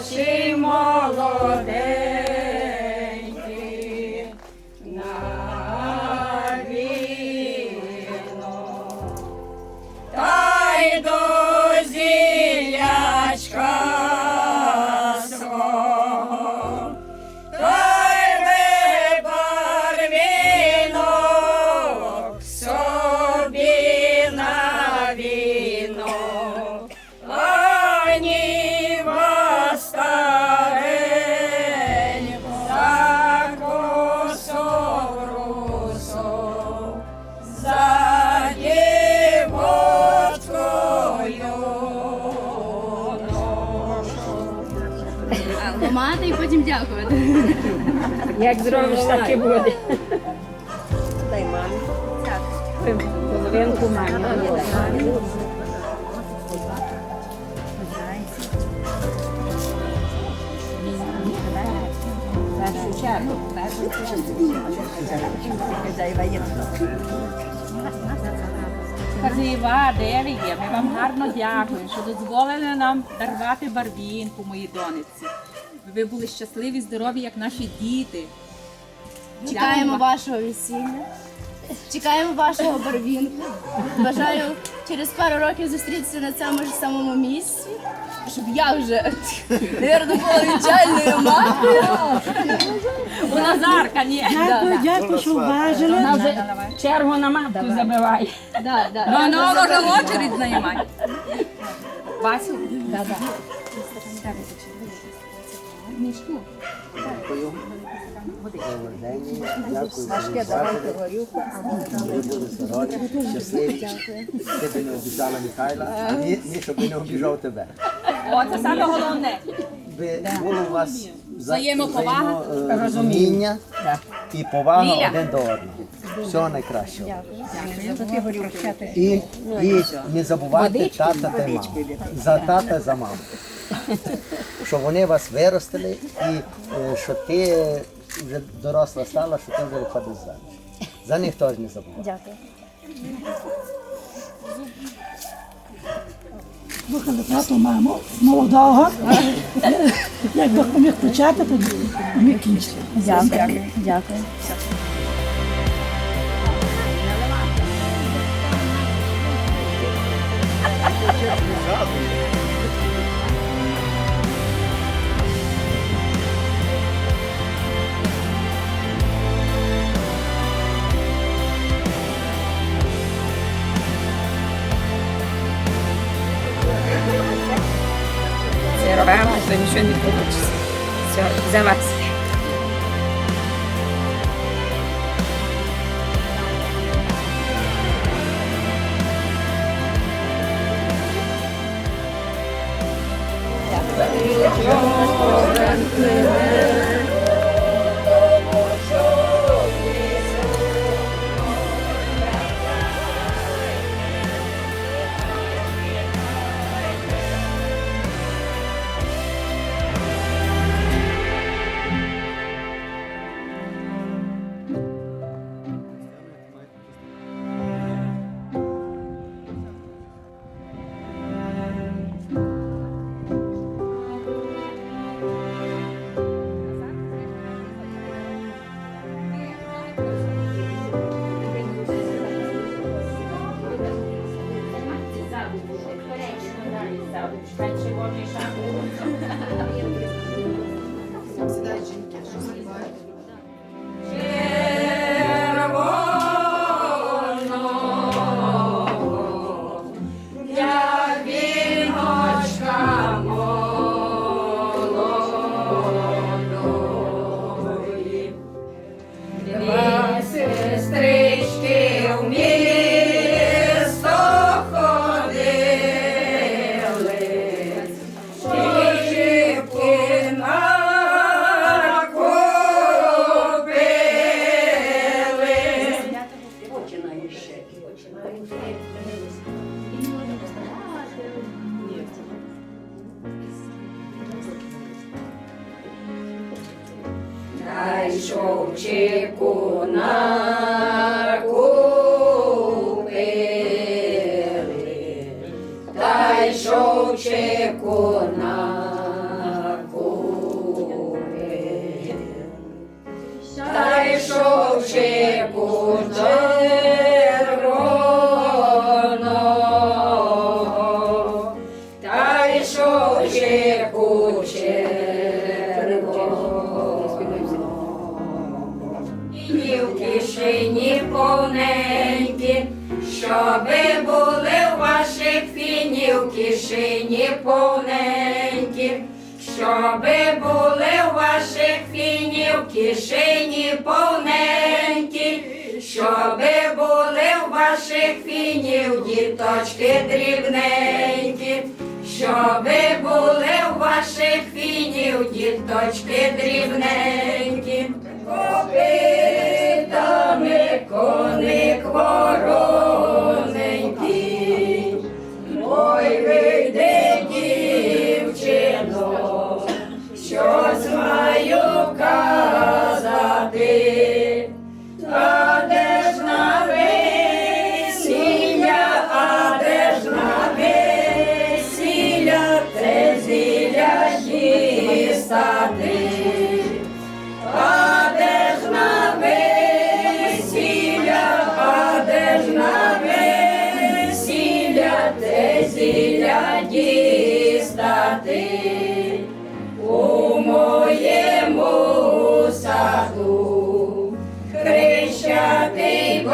наші молоденькі Як зробиш, так і буде. Дай мамі. Половинку мамі. Першу чергу, першу Казіва, де ви є? Ми вам гарно дякуємо, що дозволили нам дарувати барвінку, мої дониці. Ви були щасливі, здорові, як наші діти. Чекаємо вашого весілля. Чекаємо вашого барвінку. Бажаю через пару років зустрітися на цьому ж самому місці. Щоб я вже, навірно, була відчальною матою. У Назарка, ні. Дякую, дякую, що уважили. Чергу на матку да. Ну, ну, вже очередь займай. Васю? Важке, давайте горюху. Ви були здорові, щасливі. Ти би не обіжала Михайла, а ні, щоб він не обіжав тебе. О, це саме головне. Би було у вас Взаємоповага. розуміння і повага один до одного. Всього найкращого. І, і не забувайте тата та маму. За тата, за маму. Щоб вони вас виростили і е, що ти вже доросла стала, що ти вже виходиш заміж. За них теж не забувай. Дякую. Слухали тату, маму, молодого. Як допоміг почати, тоді ми кінчили. Дякую. Дякую. Це Все, за вас. Найшов чеку та йшов чеку на та йшов чеку були в ваших фіні в кишені повненькі, щоби були в ваших фінів діточки дрібненькі, щоби були в ваших фінів діточки дрібненькі. Копитами коник вороненький, ой, вийди, зілля дістати у моєму саду, хрещатий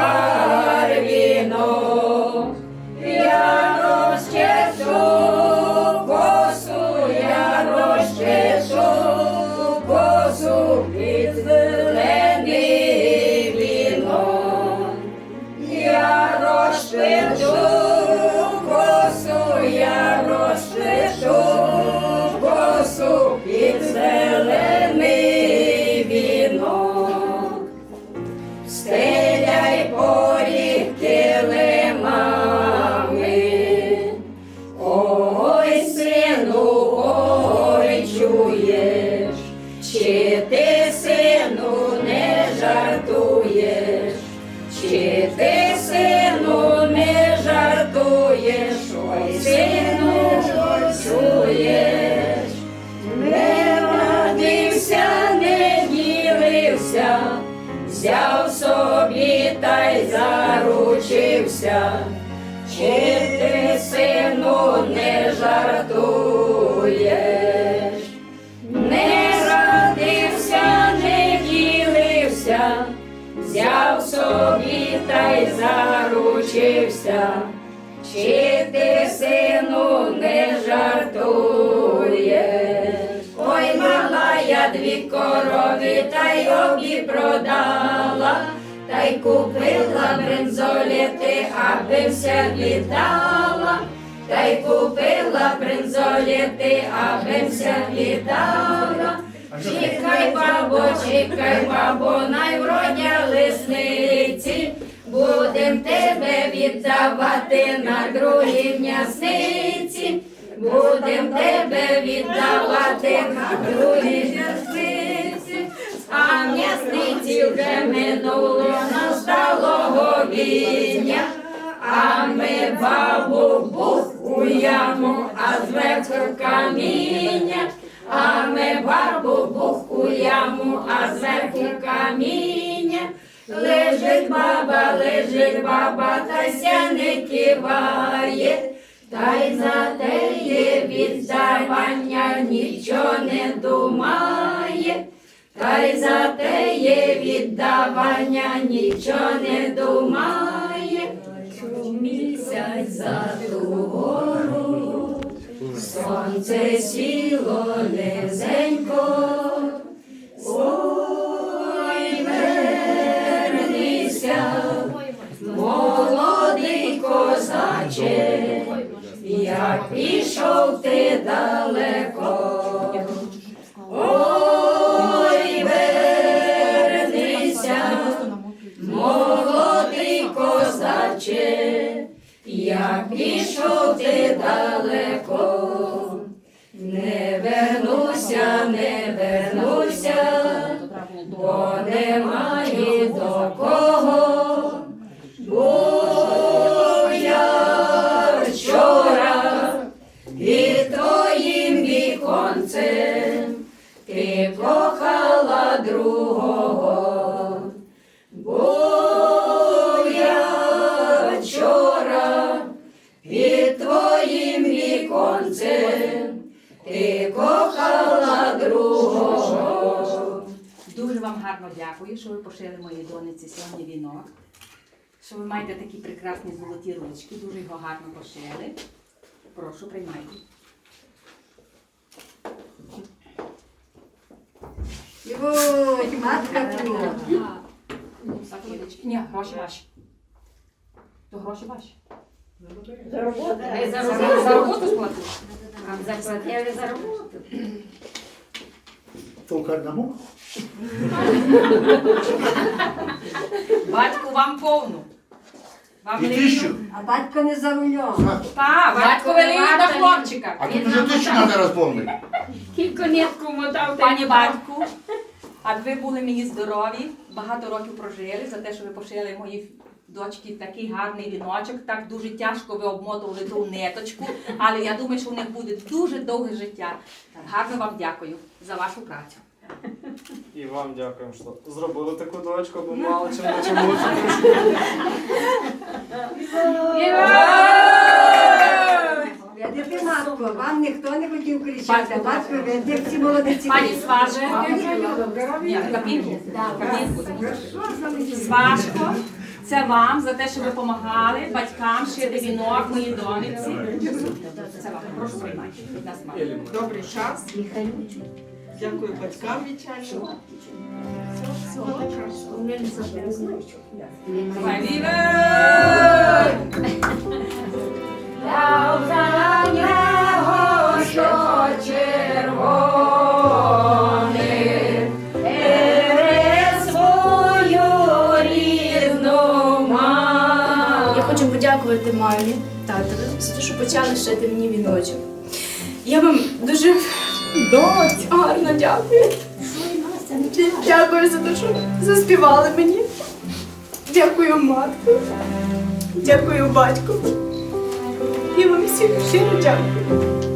барвінок, я розчешу косу, я розчешу косу під зелений вінок. Я розчешу Чи ти, сину, не жартуєш? Не радився, не ділився, взяв собі та й заручився. Чи ти, сину, не жартуєш? Ой, мала я дві корови, та й обі продала, та й купила брензоліти, аби вся літала, та й купила брензоліти, аби вся літала. Чекай, бабо, чекай, бабо, найвродя лисниці, будем тебе віддавати на другій м'ясниці, будем тебе віддавати на другій м'ясниці, а вже минуло настало говіння, а ми бабу буху яму, а зверху каміння. А ми бабу буху яму, а зверху каміння. Лежить баба, лежить баба, та ся не киває, віддавання нічого не думає. Місяць за ту гору, сонце сіло низенько, як пішов ти далеко, не вернуся, не вернуся, бо немає вам гарно дякую, що ви пошили моїй дониці сьогодні вінок. Що ви маєте такі прекрасні золоті ручки, дуже його гарно пошили. Прошу, приймайте. Ой, матка твоя. Ні, гроші ваші. То гроші ваші. За роботу. За, за, за роботу сплатили? Заплатили за роботу. То кардамон? Батьку вам повну. Вам І тисячу? А батько не за рулем. Та, батько велів на хлопчика. А тут уже тисячу треба розповнити. Кілько нитку мотав. Пані батьку, а ви були мені здорові, багато років прожили за те, що ви пошили моїй дочці такий гарний віночок. Так дуже тяжко ви обмотували ту ниточку, але я думаю, що в них буде дуже довге життя. Гарно вам дякую за вашу працю. І вам дякуємо, що зробили таку дочку, бо мало чим на чому. Матко, вам ніхто не хотів кричати, а батько видите, всі молодиці. Пані Сваже. Капінку. Сважко, це вам за те, що ви допомагали батькам шити вінок моїй доньці. Це вам. Прошу приймайте. Від нас мама. Добрий час. Дякую батькам вічаю. Давай, віве! Татові за те, що почали шити мені віночок. Я вам дуже гарно дякую. Дякую за те, що заспівали мені. Дякую матку. Дякую батьку. Я вам всім щиро дякую.